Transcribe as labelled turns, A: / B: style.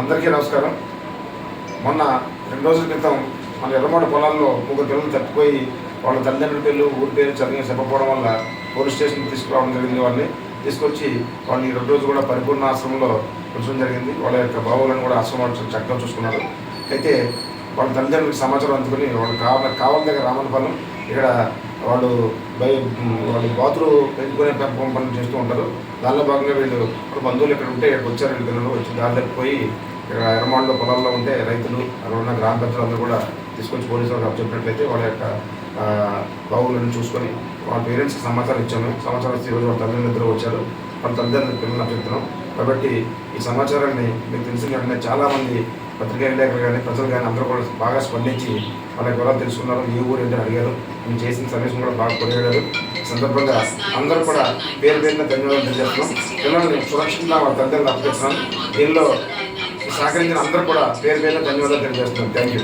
A: అందరికీ నమస్కారం. మొన్న రెండు రోజుల క్రితం మన ఎర్రమాడ పొలాల్లో ముగ్గురు పిల్లలు తప్పిపోయి వాళ్ళ తల్లిదండ్రుల పేర్లు ఊరి పేరు చదివి చెప్పకపోవడం వల్ల పోలీస్ స్టేషన్ తీసుకురావడం జరిగింది వాళ్ళని. తీసుకొచ్చి వాళ్ళని రెండు రోజులు కూడా పరిపూర్ణ ఆశ్రమంలో ఉంచడం జరిగింది. వాళ్ళ యొక్క బాబులను కూడా ఆశ్రమం చక్కగా చూసుకున్నారు. అయితే వాళ్ళ తల్లిదండ్రులకు సమాచారం అందుకుని వాళ్ళు కావాలి కావాలి దగ్గర రామనపాలెం ఇక్కడ వాళ్ళు బై వాళ్ళు బాత్రూమ్ పెట్టుకునే పెంపకం పనులు చేస్తూ ఉంటారు. దానిలో భాగంగా వీళ్ళు బంధువులు ఇక్కడ ఉంటే ఇక్కడికి వచ్చారు వీళ్ళు పిల్లలు వచ్చి దారి పోయి ఇక్కడ ఎర్రమాడలో పొలాల్లో ఉంటే రైతులు అక్కడ ఉన్న గ్రామ పెద్దలందరూ కూడా తీసుకొచ్చి పోలీసు వాళ్ళకి చెప్పినట్లయితే వాళ్ళ యొక్క బాగులను బావులను చూసుకొని వాళ్ళ పేరెంట్స్కి సమాచారం ఇచ్చాము. సమాచారం ఇస్తే ఈరోజు వాళ్ళ తల్లిదండ్రులు వచ్చారు. వాళ్ళ తల్లిదండ్రులు పిల్లలు చెప్తున్నాం కాబట్టి ఈ సమాచారాన్ని మీకు తెలిసిన వెంటనే చాలామంది పత్రికా విలేకరులు కానీ ప్రజలు కానీ అందరూ కూడా బాగా స్పందించి వాళ్ళ వివరాలు తెలుసుకున్నారు. ఏ ఊరు ఏంటని అడిగారు. మేము చేసిన సర్వీస్ కూడా బాగా కొనియాడారు. సందర్భంగా అందరూ కూడా పేరు పేరున ధన్యవాదాలు తెలియజేస్తున్నాం. పిల్లల్ని సురక్షితంగా వాళ్ళ తల్లిదండ్రులు అప్పగిస్తున్నాం దీనిలో సహకరించిన అందరూ కూడా పేరు పేరున ధన్యవాదాలు తెలియజేస్తున్నాం. Thank you